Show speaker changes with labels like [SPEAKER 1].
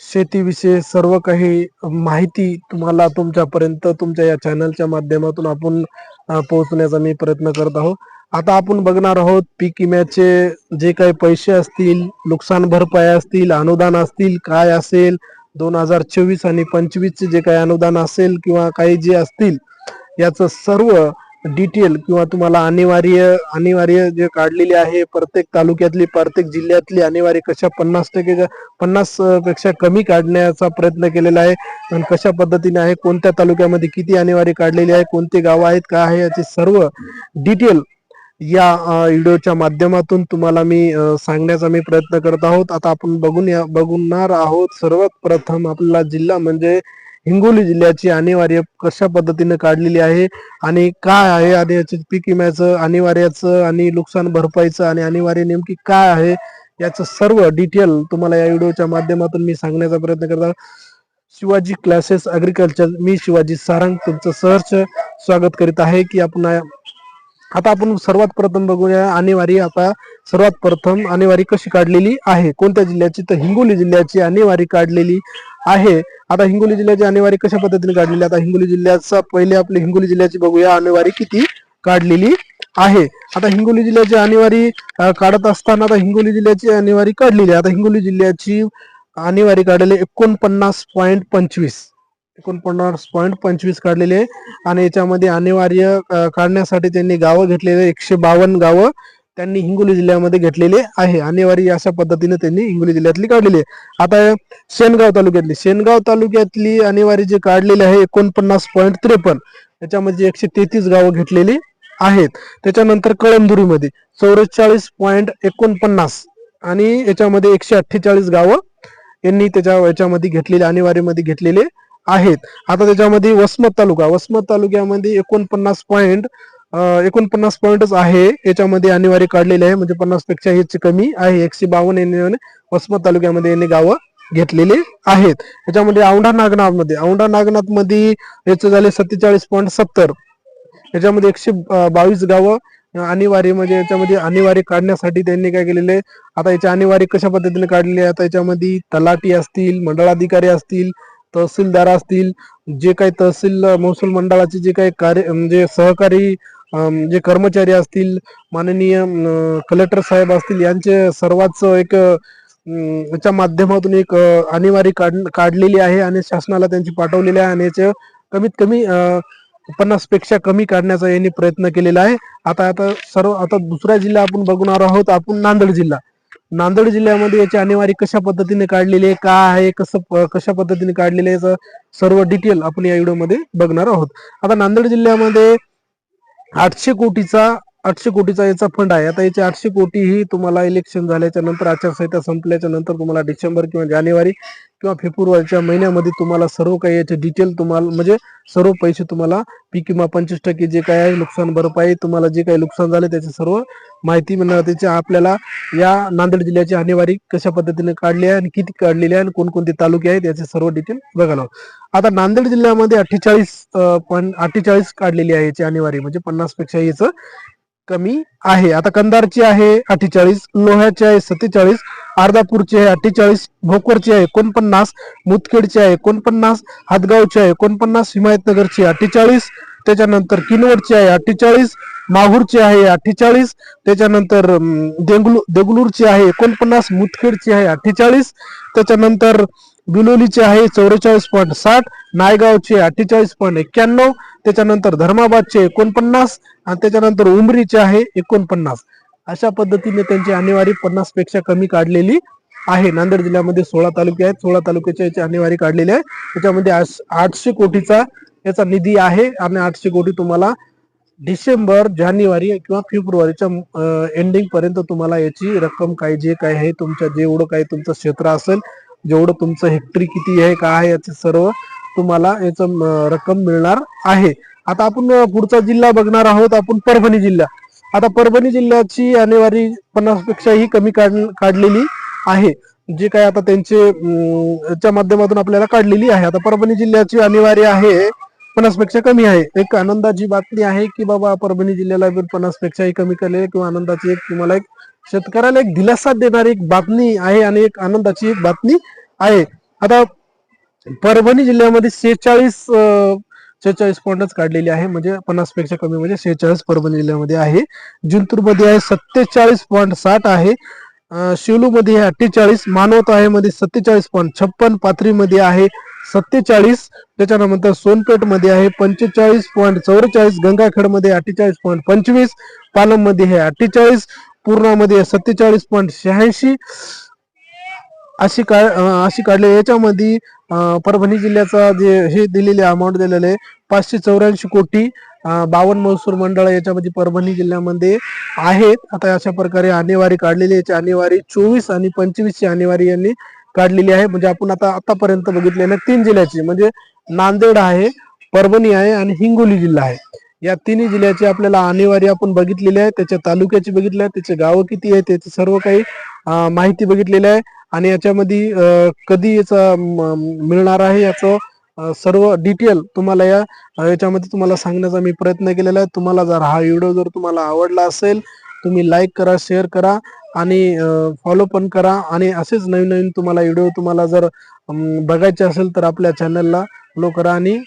[SPEAKER 1] शेतीविषयी सर्व काही माहिती तुम्हाला तुमच्यापर्यंत तुमच्या या चॅनलच्या माध्यमातून आपण पोहोचण्याचा मी प्रयत्न करत आहोत. आता आपण बघणार आहोत पीक विम्याचे जे काही पैसे असतील नुकसान भरपाई असतील अनुदान असतील काय असेल दोन हजार चोवीस आणि पंचवीसचे जे काही अनुदान असेल किंवा काही जे असतील याचं सर्व डिटेल किंवा तुम्हाला अनिवार्य अनिवार्य जे काढलेले आहे प्रत्येक तालुक्यातली प्रत्येक जिल्ह्यातली अनिवार्य कशा पन्नास टक्के पन्नासपेक्षा कमी काढण्याचा प्रयत्न केलेला आहे. आणि कशा पद्धतीने आहे कोणत्या तालुक्यामध्ये किती अनिवार्य काढलेली आहे कोणते गाव आहेत काय आहे याचे सर्व डिटेल या व्हिडिओच्या माध्यमातून तुम्हाला मी सांगण्याचा मी प्रयत्न करत आहोत. आता आपण बघून या बघणार आहोत सर्वात प्रथम आपला जिल्हा म्हणजे हिंगोली जिल्ह्याची अनिवार्य कशा पद्धतीने काढलेली आहे आणि काय आहे आणि याचे पीक विम्याचं अनिवार्याचं आणि नुकसान भरपाईचं आणि अनिवार्य नेमकी काय आहे याचं सर्व डिटेल तुम्हाला या व्हिडिओच्या माध्यमातून मी सांगण्याचा प्रयत्न करत. शिवाजी क्लासेस अग्रिकल्चर मी शिवाजी सारंग तुमचं सहर्ष स्वागत करीत आहे की आपण आता आपण सर्वात प्रथम बघूया अनिवारी आता सर्वात प्रथम अनिवारी कशी काढलेली आहे? कोणत्या जिल्ह्याची? तर हिंगोली जिल्ह्याची अनिवारी काढलेली आहे. आता हिंगोली जिल्ह्याची आणेवारी कशा पद्धतीने काढलेली आता हिंगोली जिल्ह्याचा पहिले आपली हिंगोली जिल्ह्याची बघूया आणेवारी किती काढलेली आहे. आता हिंगोली जिल्ह्याची आणेवारी काढत असताना आता हिंगोली जिल्ह्याची आणेवारी काढलेली आहे. आता हिंगोली जिल्ह्याची आणेवारी काढलेली एकोणपन्नास पॉईंट पंचवीस. एकोणपन्नास पॉईंट पंचवीस काढलेले आणि याच्यामध्ये अनिवार्य काढण्यासाठी त्यांनी गावं घेतलेले एकशे बावन्न गावं त्यांनी हिंगोली जिल्ह्यामध्ये घेतलेले आहे. अनिवार्य अशा पद्धतीने त्यांनी हिंगोली जिल्ह्यातली काढलेली आहे. आता शेनगाव तालुक्यातली शेनगाव तालुक्यातली अनिवार्य जे काढलेली आहे एकोणपन्नास पॉईंट त्रेपन्न त्याच्यामध्ये एकशे तेहतीस गावं घेतलेली आहेत. त्याच्यानंतर कळमदुरीमध्ये चौवेचाळीस पॉईंट एकोणपन्नास आणि याच्यामध्ये एकशे अठ्ठेचाळीस गावं यांनी त्याच्या याच्यामध्ये घेतलेले अनिवार्यमध्ये घेतलेले आहेत. आता त्याच्यामध्ये वसमत तालुका वसमत तालुक्यामध्ये एकोणपन्नास पॉईंट एकोणपन्नास पॉईंटच आहे. याच्यामध्ये अनिवार्य काढलेले आहे. म्हणजे पन्नासपेक्षा हेच कमी आहे. एकशे बावन्न यांनी वसमत तालुक्यामध्ये यांनी गावं घेतलेले आहेत. याच्यामध्ये औंढा नागनाथमध्ये औंढा नागनाथमध्ये याचे झाले सत्तेचाळीस पॉईंट सत्तर. याच्यामध्ये एकशे बावीस गावं अनिवार्य म्हणजे याच्यामध्ये अनिवार्य काढण्यासाठी त्यांनी काय केलेले आता याच्या अनिवार्य कशा पद्धतीने काढलेले आता याच्यामध्ये तलाठी असतील मंडळाधिकारी असतील तहसीलदार असतील जे काही तहसील महसूल मंडळाचे जे काही कार्य म्हणजे सहकारी जे कर्मचारी असतील माननीय कलेक्टर साहेब असतील यांचे सर्वांच एक याच्या माध्यमातून एक अनिवार्य काढ काढलेली आहे आणि शासनाला त्यांची पाठवलेली आहे आणि याचे कमीत कमी पन्नासपेक्षा कमी काढण्याचा यांनी प्रयत्न केलेला आहे. आता आता सर्व आता दुसरा जिल्हा आपण बघणार आहोत आपण नांदेड जिल्हा. नांदेड जिल्ह्यामध्ये याची अनिवार्य कशा पद्धतीने काढलेली आहे का आहे कसं कशा पद्धतीने काढलेले आहे याचं सर्व डिटेल आपण या व्हिडिओमध्ये बघणार आहोत. आता नांदेड जिल्ह्यामध्ये आठशे कोटीचा आठशे कोटीचा याचा फंड आहे. आता याचे आठशे कोटी ही तुम्हाला इलेक्शन झाल्याच्यानंतर आचारसंहिता संपल्याच्या नंतर तुम्हाला डिसेंबर किंवा जानेवारी किंवा फेब्रुवारीच्या महिन्यामध्ये तुम्हाला सर्व काही याचे डिटेल तुम्हाला म्हणजे सर्व पैसे तुम्हाला पीक विमा पंचवीस टक्के जे काय आहे नुकसान भरपाई तुम्हाला जे काही नुकसान झाले त्याची सर्व माहिती मिळणार. त्याची आपल्याला या नांदेड जिल्ह्याची आणेवारी कशा पद्धतीने काढली आहे आणि किती काढलेली आहे आणि कोणकोणते तालुके आहेत याचे सर्व डिटेल बघायला आता नांदेड जिल्ह्यामध्ये अठ्ठेचाळीस पण अठ्ठेचाळीस काढलेली आहे याची आणेवारी म्हणजे पन्नासपेक्षा याचं कमी आहे. आता कंधारची आहे अठ्ठेचाळीस लोह्याची आहे सत्तेचाळीस अर्धापूरची आहे अठ्ठेचाळीस भोकरची आहे एकोणपन्नास मुतखेडची आहे एकोणपन्नास हातगावची आहे एकोणपन्नास हिमायतनगरची अठ्ठेचाळीस त्याच्यानंतर किनवडची आहे अठ्ठेचाळीस माहूरची आहे अठ्ठेचाळीस त्याच्यानंतर देगलू देगलूरची आहे एकोणपन्नास मुतखेडची आहे अठ्ठेचाळीस त्याच्यानंतर बिलोलीची आहे चौवेचाळीस पॉईंट साठ नायगावचे अठ्ठेचाळीस पॉईंट एक्क्याण्णव त्याच्यानंतर धर्माबादचे एकोणपन्नास आणि त्याच्यानंतर उमरीचे आहे एकोणपन्नास. अशा पद्धतीने त्यांची अनिवार्य पन्नासपेक्षा कमी काढलेली आहे. नांदेड जिल्ह्यामध्ये सोळा तालुके आहेत. सोळा तालुक्याच्या याची अनिवार्य काढलेली आहे. त्याच्यामध्ये आठशे कोटीचा याचा निधी आहे आणि आठशे कोटी तुम्हाला डिसेंबर जानेवारी किंवा फेब्रुवारीच्या एंडिंग पर्यंत तुम्हाला याची रक्कम काय जे काय आहे तुमच्या जेवढं काही तुमचं क्षेत्र असेल जेवढं तुमचं हेक्टरी किती आहे काय आहे याचे सर्व तुम्हाला याचं रक्कम मिळणार आहे. आता आपण पुढचा जिल्हा बघणार आहोत आपण परभणी जिल्हा. आता परभणी जिल्ह्याची अनिवार्य पन्नास पेक्षाही कमी काढ काढलेली आहे. जे काय आता त्यांचे अं, याच्या माध्यमातून आपल्याला काढलेली आहे. आता परभणी जिल्ह्याची अनिवार्य आहे पन्नासपेक्षा कमी आहे. एक आनंदाची बातमी आहे की बाबा परभणी जिल्ह्याला पन्नास पेक्षाही कमी केले किंवा आनंदाची एक तुम्हाला एक शेतकऱ्याला एक दिलासा देणारी एक बातमी आहे आणि एक आनंदाची एक बातमी आहे. आता परभणी जिल्ह्यामध्ये शेहेचाळीस शेहेचाळीस पॉईंटच काढलेली आहे. म्हणजे पन्नासपेक्षा कमी म्हणजे शेहेचाळीस परभणी जिल्ह्यामध्ये आहे. जिंतूरमध्ये आहे सत्तेचाळीस पॉईंट साठ आहे. शिवलूमध्ये आहे अठ्ठेचाळीस मानवत आहे मध्ये सत्तेचाळीस पॉईंट छप्पन पाथरीमध्ये आहे सत्तेचाळीस त्याच्यानंतर सोनपेठमध्ये आहे पंचेचाळीस पॉईंट चौवेचाळीस गंगाखेडमध्ये अठ्ठेचाळीस पॉईंट पंचवीस पालममध्ये आहे अठ्ठेचाळीस पूर्णामध्ये सत्तेचाळीस पॉईंट शहाऐंशी अशी का अशी काढली. याच्यामध्ये परभणी जिल्ह्याचा जे हे दिलेले अमाऊंट दिलेले आहे पाचशे चौऱ्याऐंशी कोटी बावन्न महसूल मंडळ याच्यामध्ये परभणी जिल्ह्यामध्ये आहेत. आता अशा प्रकारे आणेवारी काढलेली याची आणेवारी चोवीस आणि पंचवीस ची आणेवारी यांनी काढलेली आहे. म्हणजे आपण आता आतापर्यंत बघितलेल्या तीन जिल्ह्याची म्हणजे नांदेड आहे परभणी आहे आणि हिंगोली जिल्हा आहे. या तिन्ही जिल्ह्याची आपल्याला आणेवारी आपण बघितलेली आहे. त्याच्या तालुक्याची बघितली आहे. त्याचे गावं किती आहे त्याची सर्व काही माहिती बघितलेली आहे. आणि याच्यामध्ये कधी याचा मिळणार आहे याचं सर्व डिटेल तुम्हाला या याच्यामध्ये तुम्हाला सांगण्याचा मी प्रयत्न केलेला आहे. तुम्हाला जर हा व्हिडिओ जर तुम्हाला आवडला असेल तुम्ही लाईक करा शेअर करा आणि फॉलो पण करा. आणि असेच नवीन नवीन तुम्हाला व्हिडिओ तुम्हाला जर बघायचे असेल तर आपल्या चॅनलला फॉलो करा आणि